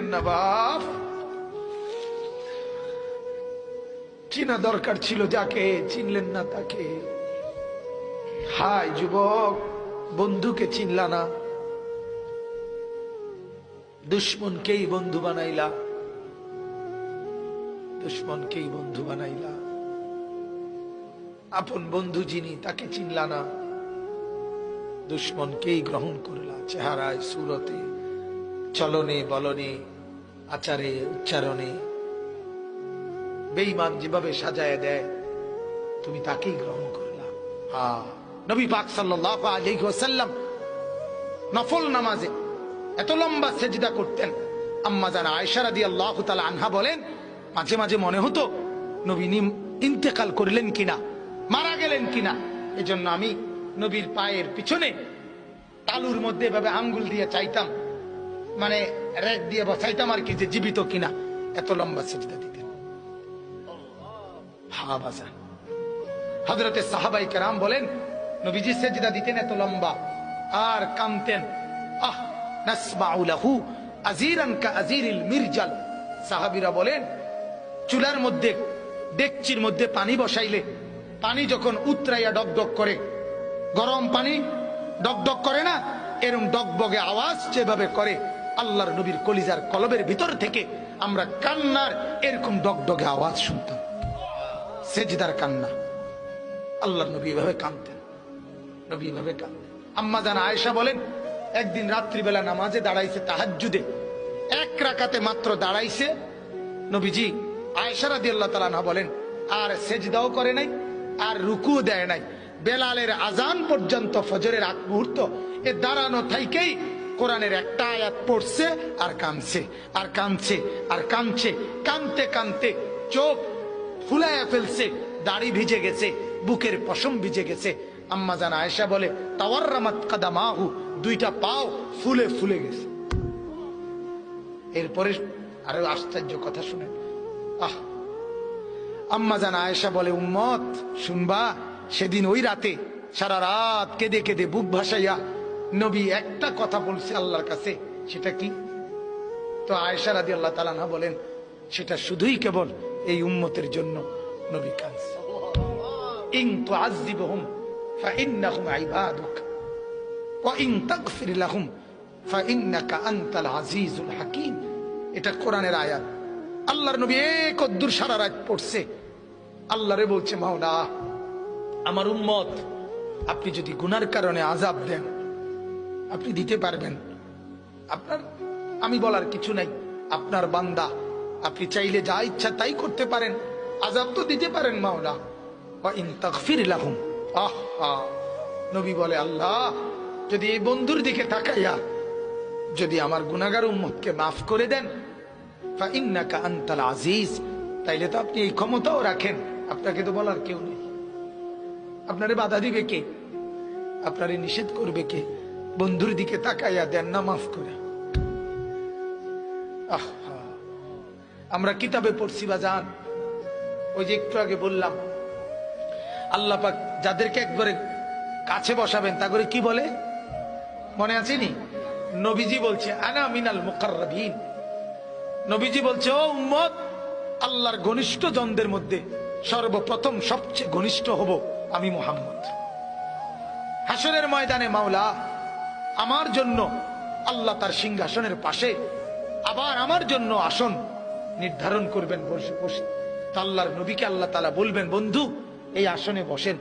না বাপ চিনা দরকার ছিল যাকে, চিনলেন না তাকে। হাই যুবক, বন্ধুকে চিনলা না। দুশ্মনকেই বন্ধু বানাইলা। দুশ্মনকেই বন্ধু বানাইলা। আপন বন্ধু যিনি, তাকে চিনলা না। দুশ্মনকেই গ্রহণ করলা চেহারায় সুরতে, চলনে, বলনে, আচারে, উচ্চারণে। বেঈমান যেভাবে সাজায় দেয়, তুমি তাকেই গ্রহণ করলা। হা নবী পাক সাল্লাল্লাহু আলাইহি ওয়াসাল্লাম নফল নামাজে এত লম্বা সেজদা করতেন। আম্মা জানা আয়েশা রাদিয়াল্লাহু তাআলা আনহা বলেন, মাঝে মাঝে মনে হতো, নবী নিম ইন্তেকাল করলেন কিনা, মারা গেলেন কিনা, এজন্য আমি নবীর পায়ের পিছনে তালুর মধ্যে এভাবে আঙ্গুল দিয়ে চাইতাম। মানে রেক দিয়ে বসাইতাম আর কি যে জীবিত কিনা। এত লম্বা সেজদা দিতেন। হা বাজান হজরতে সাহাবাই কেরাম বলেন, নবীজি সেজদা দিতেন এত লম্বা আর কামতেন আহ মিরজাল। সাহাবীরা বলেন, চুলার মধ্যে, ডেকচির মধ্যে পানি বসাইলে পানি যখন উতরাইয়া ডকডক করে গরম পানি ডকডক করে না, এরম ডকবগে আওয়াজ যেভাবে করে আল্লাহর নবীর কলিজার কলবের ভিতর থেকে আমরা কান্নার এরকম ডকডগে আওয়াজ শুনতাম। সেজদার কান্না। আল্লাহর নবী এভাবে কাঁদতেন। নবী এভাবে কাঁদতেন। আম্মা জান আয়েশা বলেন, একদিন রাত্রিবেলা নামাজে দাঁড়াইছে তাহাজ্জুদে। এক রাকাতে মাত্র দাঁড়াইছে। নবীজি আয়েশা রাদিয়াল্লাহু তাআলা না বলেন, আর সেজদাও করে নাই, আর রুকুও দেয় নাই। বেলালের আজান পর্যন্ত ফজরের আগ মুহূর্ত, এ দাঁড়ানো থাইকেই কোরআনের একটা আয়াত পড়ছে, আর কানছে আর কানছে আর কানছে কানতে কানতে চোখ ফুলাইয়া ফেলছে, দাড়ি ভিজে গেছে, বুকের পশম ভিজে গেছে। আম্মা জান আয়েশা বলে তাওয়ার রামাত কাদামাহু দুইটা পাও ফুলে ফুলে গেছে। এরপরে আরও আশ্চর্য কথা শুনেন। আহ! আম্মা জান আয়েশা বলে, উম্মত, শুনবা সেদিন ওই রাতে সারা রাত কেঁদে কেঁদে বুক ভাসাইয়া নবী একটা কথা বলছে আল্লাহর কাছে, সেটা কি? তো আয়সা রাজি আল্লাহ তালানা বলেন, সেটা শুধুই কেবল এই উম্মতের জন্য নবী কাজ ইং তো হুম হাকিম। এটা আয়াত। আল্লাহর নবী এ কদ্দুর সারা রাত পড়ছে। আল্লাহরে বলছে মাওনা আমার উম্মত, আপনি যদি গুনার কারণে আজাব দেন, আপনি দিতে পারবেন। আপনার, আমি বলার কিছু নাই, আপনার বান্দা, আপনি চাইলে যা ইচ্ছা তাই করতে পারেন আজাব তো দিতে পারেন মাওলা। বা ইন লাহুম। আহা নবী বলে, আল্লাহ, যদি এই বন্ধুর দিকে তাকাইয়া যদি আমার গুনাগার উম্মতকে মাফ করে দেন, ফা ইন্নাকা আনতাল আজিজ। তাইলে তো আপনি এই ক্ষমতাও রাখেন, আপনাকে তো বলার কেউ নেই। আপনারে বাধা দিবে কে? আপনারে নিষেধ করবে কে? বন্ধুর দিকে তাকাইয়া দেন না, মাফ করে। আমরা কিতাবে পড়ছি বা যান ওই যে একটু আগে বললাম, আল্লাহ পাক যাদেরকে একবারে কাছে বসাবেন, তা করে কি বলে? মনে আছে নি? নবীজি বলছে, আনা মিনাল মুকাররাবিন। নবীজি বলছে, ও উম্মত, আল্লাহর ঘনিষ্ঠ জনদের মধ্যে সর্বপ্রথম সবচেয়ে ঘনিষ্ঠ হব। আমি মোহাম্মদ। হাসনের ময়দানে মাওলা আমার জন্য, আল্লাহ তার সিংহাসনের পাশে আবার আমার জন্য আসন নির্ধারণ করবেন বসে বসে। আল্লাহর নবীকে আল্লাহ তালা বলবেন, বন্ধু, এই আসনে বসেন।